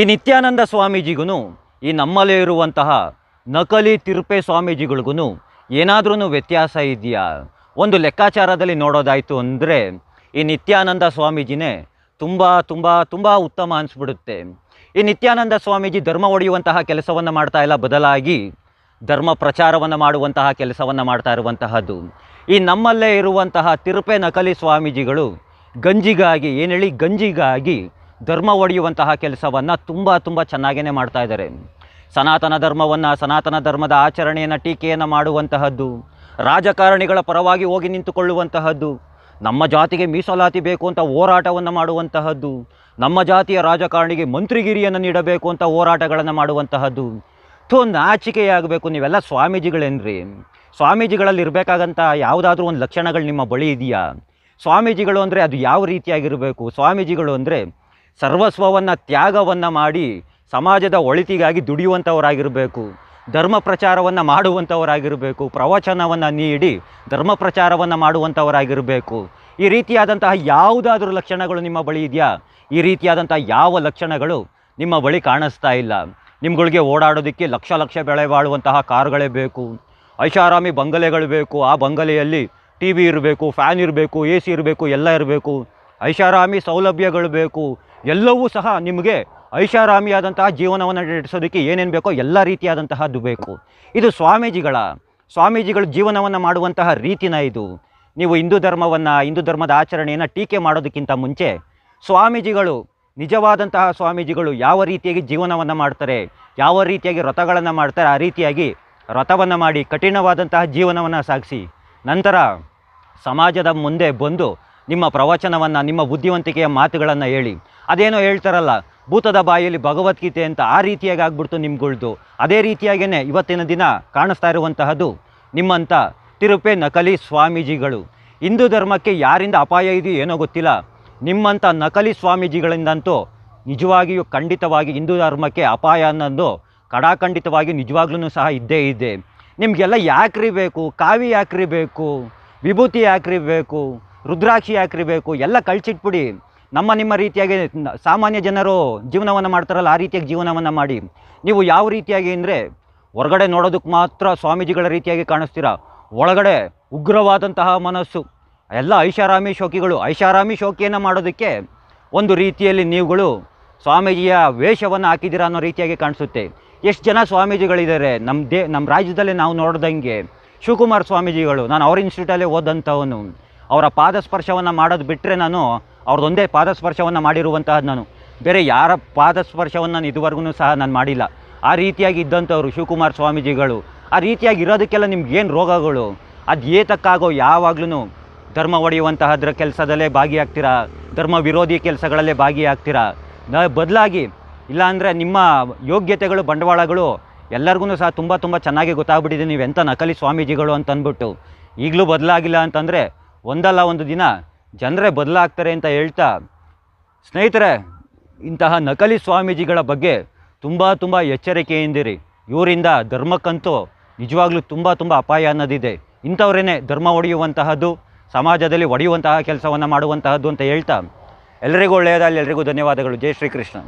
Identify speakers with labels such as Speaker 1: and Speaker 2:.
Speaker 1: ಈ ನಿತ್ಯಾನಂದ ಸ್ವಾಮೀಜಿಗೂ ಈ ನಮ್ಮಲ್ಲೇ ಇರುವಂತಹ ನಕಲಿ ತಿರುಪೆ ಸ್ವಾಮೀಜಿಗಳಿಗೂ ಏನಾದ್ರೂ ವ್ಯತ್ಯಾಸ ಇದೆಯಾ? ಒಂದು ಲೆಕ್ಕಾಚಾರದಲ್ಲಿ ನೋಡೋದಾಯಿತು ಅಂದರೆ ಈ ನಿತ್ಯಾನಂದ ಸ್ವಾಮೀಜಿನೇ ತುಂಬ ತುಂಬ ತುಂಬ ಉತ್ತಮ ಅನಿಸ್ಬಿಡುತ್ತೆ. ಈ ನಿತ್ಯಾನಂದ ಸ್ವಾಮೀಜಿ ಧರ್ಮ ಒಡೆಯುವಂತಹ ಕೆಲಸವನ್ನು ಮಾಡ್ತಾ ಇಲ್ಲ, ಬದಲಾಗಿ ಧರ್ಮ ಪ್ರಚಾರವನ್ನು ಮಾಡುವಂತಹ ಕೆಲಸವನ್ನು ಮಾಡ್ತಾ ಇರುವಂತಹದ್ದು. ಈ ನಮ್ಮಲ್ಲೇ ಇರುವಂತಹ ತಿರುಪೆ ನಕಲಿ ಸ್ವಾಮೀಜಿಗಳು ಗಂಜಿಗಾಗಿ, ಏನು ಹೇಳಿ ಗಂಜಿಗಾಗಿ ಧರ್ಮ ಒಡೆಯುವಂತಹ ಕೆಲಸವನ್ನು ತುಂಬ ತುಂಬ ಚೆನ್ನಾಗೇ ಮಾಡ್ತಾ ಇದ್ದಾರೆ. ಸನಾತನ ಧರ್ಮವನ್ನು, ಸನಾತನ ಧರ್ಮದ ಆಚರಣೆಯನ್ನು, ಟೀಕೆಯನ್ನು ಮಾಡುವಂತಹದ್ದು, ರಾಜಕಾರಣಿಗಳ ಪರವಾಗಿ ಹೋಗಿ ನಿಂತುಕೊಳ್ಳುವಂತಹದ್ದು, ನಮ್ಮ ಜಾತಿಗೆ ಮೀಸಲಾತಿ ಬೇಕು ಅಂತ ಹೋರಾಟವನ್ನು ಮಾಡುವಂತಹದ್ದು, ನಮ್ಮ ಜಾತಿಯ ರಾಜಕಾರಣಿಗೆ ಮಂತ್ರಿಗಿರಿಯನ್ನು ನೀಡಬೇಕು ಅಂತ ಹೋರಾಟಗಳನ್ನು ಮಾಡುವಂತಹದ್ದು, ಥೋ ನಾಚಿಕೆಯಾಗಬೇಕು ನೀವೆಲ್ಲ ಸ್ವಾಮೀಜಿಗಳೇನ್ರಿ? ಸ್ವಾಮೀಜಿಗಳಲ್ಲಿ ಇರಬೇಕಾಗಂತ ಯಾವುದಾದ್ರೂ ಒಂದು ಲಕ್ಷಣಗಳು ನಿಮ್ಮ ಬಳಿ ಇದೆಯಾ? ಸ್ವಾಮೀಜಿಗಳು ಅಂದರೆ ಅದು ಯಾವ ರೀತಿಯಾಗಿರಬೇಕು? ಸ್ವಾಮೀಜಿಗಳು ಅಂದರೆ ಸರ್ವಸ್ವವನ್ನು ತ್ಯಾಗವನ್ನು ಮಾಡಿ ಸಮಾಜದ ಒಳಿತಿಗಾಗಿ ದುಡಿಯುವಂಥವರಾಗಿರಬೇಕು, ಧರ್ಮ ಪ್ರಚಾರವನ್ನು ಮಾಡುವಂಥವರಾಗಿರಬೇಕು, ಪ್ರವಚನವನ್ನು ನೀಡಿ ಧರ್ಮ ಪ್ರಚಾರವನ್ನು ಮಾಡುವಂಥವರಾಗಿರಬೇಕು. ಈ ರೀತಿಯಾದಂತಹ ಯಾವುದಾದ್ರೂ ಲಕ್ಷಣಗಳು ನಿಮ್ಮ ಬಳಿ ಇದೆಯಾ? ಈ ರೀತಿಯಾದಂಥ ಯಾವ ಲಕ್ಷಣಗಳು ನಿಮ್ಮ ಬಳಿ ಕಾಣಿಸ್ತಾ ಇಲ್ಲ? ನಿಮ್ಗಳಿಗೆ ಓಡಾಡೋದಕ್ಕೆ ಲಕ್ಷ ಲಕ್ಷ ಬೆಳೆ ಬಾಳುವಂತಹ ಕಾರುಗಳೇ ಬೇಕು, ಐಷಾರಾಮಿ ಬಂಗಲೆಗಳು ಬೇಕು, ಆ ಬಂಗಲೆಯಲ್ಲಿ ಟಿ ವಿ ಇರಬೇಕು, ಫ್ಯಾನ್ ಇರಬೇಕು, ಎ ಸಿ ಇರಬೇಕು, ಎಲ್ಲ ಇರಬೇಕು. ಐಷಾರಾಮಿ ಸೌಲಭ್ಯಗಳು ಬೇಕು. ಎಲ್ಲವೂ ಸಹ ನಿಮಗೆ ಐಷಾರಾಮಿಯಾದಂತಹ ಜೀವನವನ್ನು ನಡೆಸೋದಕ್ಕೆ ಏನೇನು ಬೇಕೋ ಎಲ್ಲ ರೀತಿಯಾದಂತಹದ್ದು ಬೇಕು. ಇದು ಸ್ವಾಮೀಜಿಗಳ, ಸ್ವಾಮೀಜಿಗಳು ಜೀವನವನ್ನು ಮಾಡುವಂತಹ ರೀತಿನ ಇದು. ನೀವು ಹಿಂದೂ ಧರ್ಮವನ್ನು, ಹಿಂದೂ ಧರ್ಮದ ಆಚರಣೆಯನ್ನು ಟೀಕೆ ಮಾಡೋದಕ್ಕಿಂತ ಮುಂಚೆ ಸ್ವಾಮೀಜಿಗಳು, ನಿಜವಾದಂತಹ ಸ್ವಾಮೀಜಿಗಳು ಯಾವ ರೀತಿಯಾಗಿ ಜೀವನವನ್ನು ಮಾಡ್ತಾರೆ, ಯಾವ ರೀತಿಯಾಗಿ ವ್ರತಗಳನ್ನು ಮಾಡ್ತಾರೆ, ಆ ರೀತಿಯಾಗಿ ವ್ರತವನ್ನು ಮಾಡಿ ಕಠಿಣವಾದಂತಹ ಜೀವನವನ್ನು ಸಾಗಿಸಿ. ನಂತರ ಸಮಾಜದ ಮುಂದೆ ಬಂದು ನಿಮ್ಮ ಪ್ರವಚನವನ್ನು, ನಿಮ್ಮ ಬುದ್ಧಿವಂತಿಕೆಯ ಮಾತುಗಳನ್ನು ಹೇಳಿ. ಅದೇನೋ ಹೇಳ್ತಾರಲ್ಲ, ಭೂತದ ಬಾಯಲ್ಲಿ ಭಗವದ್ಗೀತೆ ಅಂತ ಆ ರೀತಿಯಾಗಿ ಆಗ್ಬಿಡ್ತು ನಿಮ್ಗಳ್ದು. ಅದೇ ರೀತಿಯಾಗಿಯೇ ಇವತ್ತಿನ ದಿನ ಕಾಣಿಸ್ತಾ ಇರುವಂತಹದ್ದು ನಿಮ್ಮಂಥ ತಿರುಪೆ ನಕಲಿ ಸ್ವಾಮೀಜಿಗಳು. ಹಿಂದೂ ಧರ್ಮಕ್ಕೆ ಯಾರಿಂದ ಅಪಾಯ ಇದೆಯೋ ಏನೋ ಗೊತ್ತಿಲ್ಲ. ನಿಮ್ಮಂಥ ನಕಲಿ ಸ್ವಾಮೀಜಿಗಳಿಂದಂತೂ ನಿಜವಾಗಿಯೂ ಖಂಡಿತವಾಗಿ ಹಿಂದೂ ಧರ್ಮಕ್ಕೆ ಅಪಾಯ ಅನ್ನೋದು ಕಡಾಖಂಡಿತವಾಗಿ ನಿಜವಾಗ್ಲೂ ಸಹ ಇದ್ದೇ ಇದೆ. ನಿಮಗೆಲ್ಲ ಯಾಕ್ರಿ ಬೇಕು? ಕಾವಿ ಯಾಕ್ರಿ ಬೇಕು? ವಿಭೂತಿ ಯಾಕ್ರಿ ಬೇಕು? ರುದ್ರಾಕ್ಷಿ ಹಾಕಿರಬೇಕು ಬೇಕು ಎಲ್ಲ ಕಳ್ಸಿಟ್ಬಿಡಿ ನಮ್ಮ ನಿಮ್ಮ ರೀತಿಯಾಗಿ ಸಾಮಾನ್ಯ ಜನರು ಜೀವನವನ್ನು ಮಾಡ್ತಾರಲ್ಲ, ಆ ರೀತಿಯಾಗಿ ಜೀವನವನ್ನು ಮಾಡಿ. ನೀವು ಯಾವ ರೀತಿಯಾಗಿ ಅಂದರೆ ಹೊರಗಡೆ ನೋಡೋದಕ್ಕೆ ಮಾತ್ರ ಸ್ವಾಮೀಜಿಗಳ ರೀತಿಯಾಗಿ ಕಾಣಿಸ್ತೀರಾ? ಒಳಗಡೆ ಉಗ್ರವಾದಂತಹ ಮನಸ್ಸು. ಎಲ್ಲ ಐಷಾರಾಮಿ ಶೋಕಿಗಳು. ಐಷಾರಾಮಿ ಶೋಕಿಯನ್ನು ಮಾಡೋದಕ್ಕೆ ಒಂದು ರೀತಿಯಲ್ಲಿ ನೀವುಗಳು ಸ್ವಾಮೀಜಿಯ ವೇಷವನ್ನು ಹಾಕಿದ್ದೀರಾ ಅನ್ನೋ ರೀತಿಯಾಗಿ ಕಾಣಿಸುತ್ತೆ. ಎಷ್ಟು ಜನ ಸ್ವಾಮೀಜಿಗಳಿದ್ದಾರೆ? ನಮ್ಮ ದೇ ನಮ್ಮ ರಾಜ್ಯದಲ್ಲೇ ನಾವು ನೋಡ್ದಂಗೆ ಶಿವಕುಮಾರ್ ಸ್ವಾಮೀಜಿಗಳು. ನಾನು ಅವ್ರ ಇನ್ಸ್ಟಿಟ್ಯೂಟಲ್ಲೇ ಓದಂಥವನು ಅವರ ಪಾದಸ್ಪರ್ಶವನ್ನು ಮಾಡೋದು ಬಿಟ್ಟರೆ ನಾನು ಅವ್ರದ್ದೊಂದೇ ಪಾದಸ್ಪರ್ಶವನ್ನು ಮಾಡಿರುವಂತಹದ್ದು ನಾನು. ಬೇರೆ ಯಾರ ಪಾದಸ್ಪರ್ಶವನ್ನು ನಾನು ಇದುವರೆಗೂ ಸಹ ನಾನು ಮಾಡಿಲ್ಲ. ಆ ರೀತಿಯಾಗಿ ಇದ್ದಂಥವ್ರು ಶಿವಕುಮಾರ್ ಸ್ವಾಮೀಜಿಗಳು, ಆ ರೀತಿಯಾಗಿ ಇರೋದಕ್ಕೆಲ್ಲ ನಿಮ್ಗೆ ಏನು ರೋಗಗಳು? ಅದು ಏತಕ್ಕಾಗೋ ಯಾವಾಗ್ಲೂ ಧರ್ಮ ಒಡೆಯುವಂತಹದ್ರ ಕೆಲಸದಲ್ಲೇ ಭಾಗಿಯಾಗ್ತೀರಾ? ಧರ್ಮ ವಿರೋಧಿ ಕೆಲಸಗಳಲ್ಲೇ ಭಾಗಿಯಾಗ್ತೀರಾ? ನ ಬದಲಾಗಿ ಇಲ್ಲಾಂದರೆ ನಿಮ್ಮ ಯೋಗ್ಯತೆಗಳು, ಬಂಡವಾಳಗಳು ಎಲ್ಲರಿಗೂ ಸಹ ತುಂಬ ತುಂಬ ಚೆನ್ನಾಗಿ ಗೊತ್ತಾಗ್ಬಿಟ್ಟಿದೆ ನೀವು ಎಂಥ ನಕಲಿ ಸ್ವಾಮೀಜಿಗಳು ಅಂತಂದ್ಬಿಟ್ಟು ಈಗಲೂ ಬದಲಾಗಿಲ್ಲ ಅಂತಂದರೆ ಒಂದಲ್ಲ ಒಂದು ದಿನ ಜನರೇ ಬದಲಾಗ್ತಾರೆ ಅಂತ ಹೇಳ್ತಾ, ಸ್ನೇಹಿತರೆ, ಇಂತಹ ನಕಲಿ ಸ್ವಾಮೀಜಿಗಳ ಬಗ್ಗೆ ತುಂಬ ತುಂಬ ಎಚ್ಚರಿಕೆಯಿಂದಿರಿ. ಇವರಿಂದ ಧರ್ಮಕ್ಕಂತೂ ನಿಜವಾಗ್ಲೂ ತುಂಬ ತುಂಬ ಅಪಾಯ ಅನ್ನೋದಿದೆ. ಇಂಥವ್ರೇ ಧರ್ಮ ಒಡೆಯುವಂತಹದ್ದು, ಸಮಾಜದಲ್ಲಿ ಒಡೆಯುವಂತಹ ಕೆಲಸವನ್ನು ಮಾಡುವಂತಹದ್ದು ಅಂತ ಹೇಳ್ತಾ ಎಲ್ಲರಿಗೂ ಒಳ್ಳೆಯದಾಗಲಿ, ಎಲ್ರಿಗೂ ಧನ್ಯವಾದಗಳು. ಜೈ ಶ್ರೀಕೃಷ್ಣ.